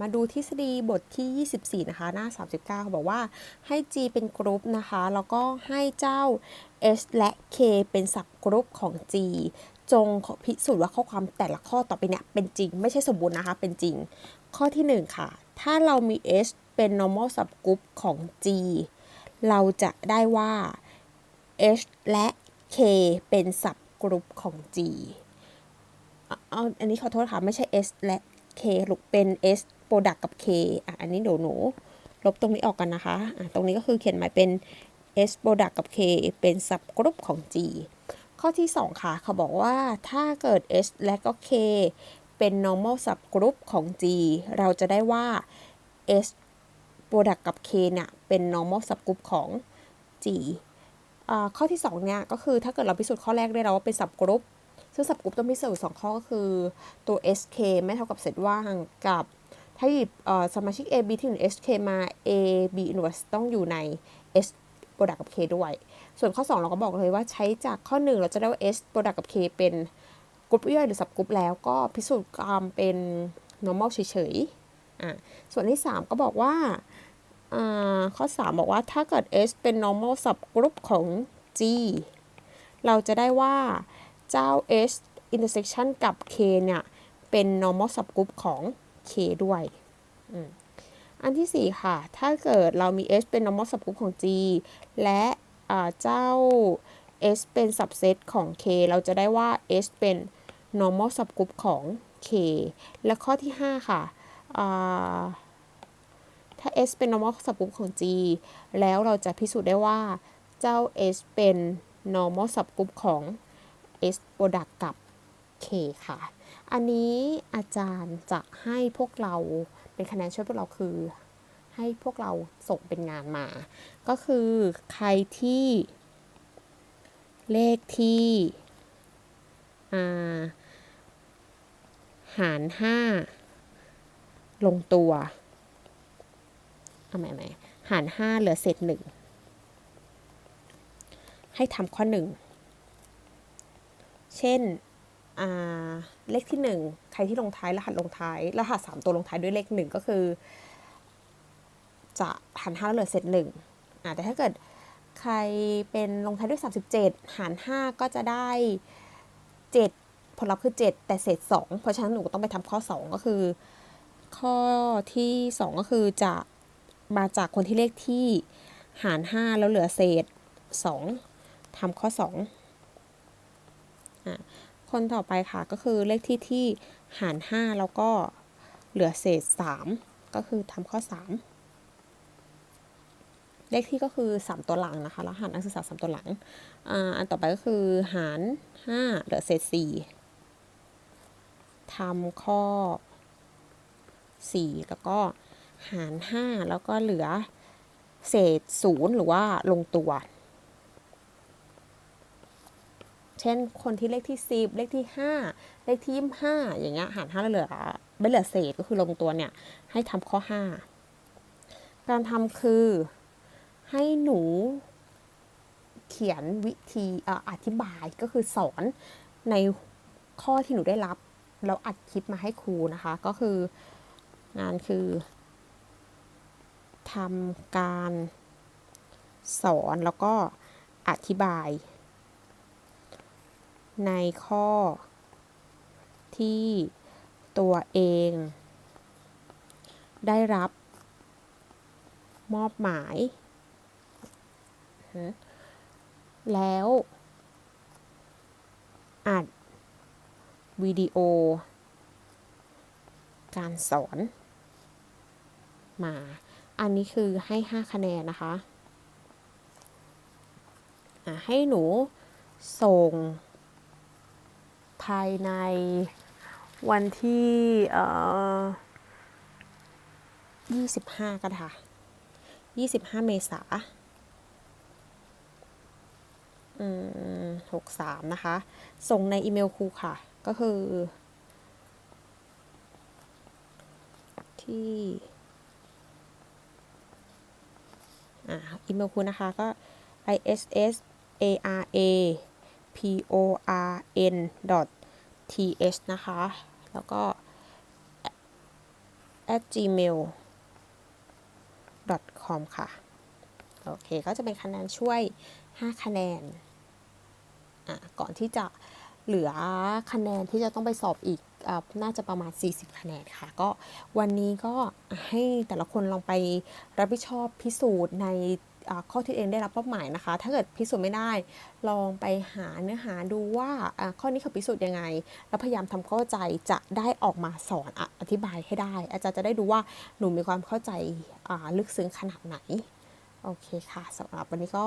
มาดูทฤษฎีบทที่ 24 นะคะ หน้า 39เขาบอกว่าให้ G เป็นกรุ๊ปนะคะ แล้วก็ให้เจ้า S และ K เป็นสับกรุ๊ปของ G จงพิสูจน์ว่าข้อความแต่ละข้อต่อไปเนี่ยเป็นจริง ไม่ใช่สมบูรณ์นะคะ เป็นจริง ข้อที่ 1 ค่ะ ถ้าเรามี S เป็น normal subgroup ของ G เราจะได้ว่า H และ K เป็นสับกรุ๊ปของ G เอาอันนี้ขอโทษค่ะ ไม่ใช่ S และ K ลูกเป็น S product กับ K อะอันนี้เดี๋ยวหนูลบตรงนี้ออกกันนะคะอะตรงนี้ก็คือเขียนหมายเป็น S product กับ K เป็นสับกรุ๊ปของ G ข้อที่ 2 ค่ะเขาบอกว่าถ้าเกิด S และก็ K เป็น normal subgroup ของ G เราจะได้ว่า S product กับ K เนี่ยเป็น normal subgroup ของ G อ่าข้อที่ 2 เนี่ย ก็คือถ้าเกิดเราพิสูจน์ข้อแรกได้แล้วว่าเป็น subgroup ซึ่ง subgroup ต้องพิสูจน์สองข้อก็คือตัว SK ไม่เท่ากับเศษว่างกับ ถ้าหยิบสมาชิก A B ที่อยู่ใน SK มา A B inverse ต้องอยู่ใน S product กับ K ด้วย ส่วนข้อ 2 เราก็บอกเลยว่าใช้จากข้อ 1 เราจะได้ว่า S product กับ K เป็นกรุ๊ปย่อยหรือ subgroup แล้วก็พิสูจน์ความเป็น normal เฉยๆอะส่วนที่ 3 ก็บอกว่าอ่าข้อ 3 บอกว่าถ้าเกิด S เป็น normal subgroup ของ G เราจะได้ว่าเจ้า S intersection กับ K เนี่ย เป็น normal subgroup ของ K ด้วยอันที่ 4 ค่ะ ถ้าเกิดเรามี S เป็น normal subgroup ของ G และเจ้า S เป็น subset ของ K เราจะได้ว่า S เป็น normal subgroup ของ K และข้อที่ 5 ค่ะอ่าถ้า S เป็น normal subgroup ของ G แล้วเราจะพิสูจน์ได้ว่าเจ้า S เป็น normal subgroup ของ S product กับ K ค่ะ อันนี้อาจารย์จะให้พวกเราเป็นคะแนนช่วยพวกเราคือ ให้พวกเราส่งเป็นงานมา ก็คือใครที่เลขที่อ่าหาร5ลงตัวเอาใหม่ใหม่หาร5เหลือเศษหนึ่งให้ทำข้อ1เช่นอ่า เลขที่ 1 ใครที่ลงท้ายรหัสลงท้าย รหัส 3 ตัวลงท้ายด้วยเลข 1 ก็คือ จะหาร5แล้วเหลือเศษ1อ่าแต่ถ้าเกิดใครเป็นลงท้ายด้วย 37 หาร 5 ก็จะได้ 7 ผลลัพธ์คือ 7 แต่เศษ 2 เพราะฉะนั้นหนูต้องไปทำข้อ 2 ก็คือ ข้อที่ 2 ก็คือจะมาจากคนที่เลขที่หาร 5 แล้วเหลือเศษ 2ทำข้อ2อะ คนต่อไปค่ะก็คือเลขที่ที่หาร 5 แล้วก็เหลือเศษ 3 ก็คือทำข้อ 3 เลขที่ก็คือ 3 ตัวหลังนะคะแล้วหารนักศึกษา3ตัวหลังออันต่อไปก็คือหาร 5 เหลือเศษ 4ทำข้อ 4 แล้วก็หาร 5 แล้วก็เหลือเศษ 0 หรือว่าลงตัว เช่นคนที่เลขที่ 10 เลขที่ 5 เลขที่25อย่างเงี้ยหาร5แล้วเหลือไม่เหลือเศษก็คือลงตัวเนี่ย ให้ทำข้อ 5 การทำคือให้หนูเขียนวิธีออธิบายก็คือสอนในข้อที่หนูได้รับ แล้วอัดคลิปมาให้ครูนะคะ ก็คืองานคือทำการสอนแล้วก็อธิบาย ในข้อ ที่ตัวเอง ได้รับ มอบหมาย แล้ว อัด วิดีโอ การสอน มา อันนี้คือให้ 5 คะแนนนะคะะให้หนูส่ง ภายในวันที่เอ่อ25 กันค่ะ 25 เมษาอืม63นะคะ ส่งในอีเมลครูค่ะ ก็คือ ที่อ่าอีเมลครูนะคะก็ iss ara p o r n th นะคะ แล้วก็ at gmail com ค่ะ โอเค ก็จะเป็นคะแนนช่วย 5 คะแนน อะ ก่อนที่จะเหลือคะแนนที่จะต้องไปสอบอีกอน่าจะประมาณ 40 คะแนนค่ะ ก็วันนี้ก็ให้แต่ละคนลองไปรับผิดชอบพิสูจน์ใน ข้อที่เองได้รับมอบหมายนะคะ ถ้าเกิดพิสูจน์ไม่ได้ ลองไปหาเนื้อหาดูว่าข้อนี้เขาพิสูจน์ยังไง แล้วพยายามทำเข้าใจจะได้ออกมาสอนอธิบายให้ได้ อาจารย์จะได้ดูว่าหนูมีความเข้าใจลึกซึ้งขนาดไหน โอเคค่ะสำหรับวันนี้ก็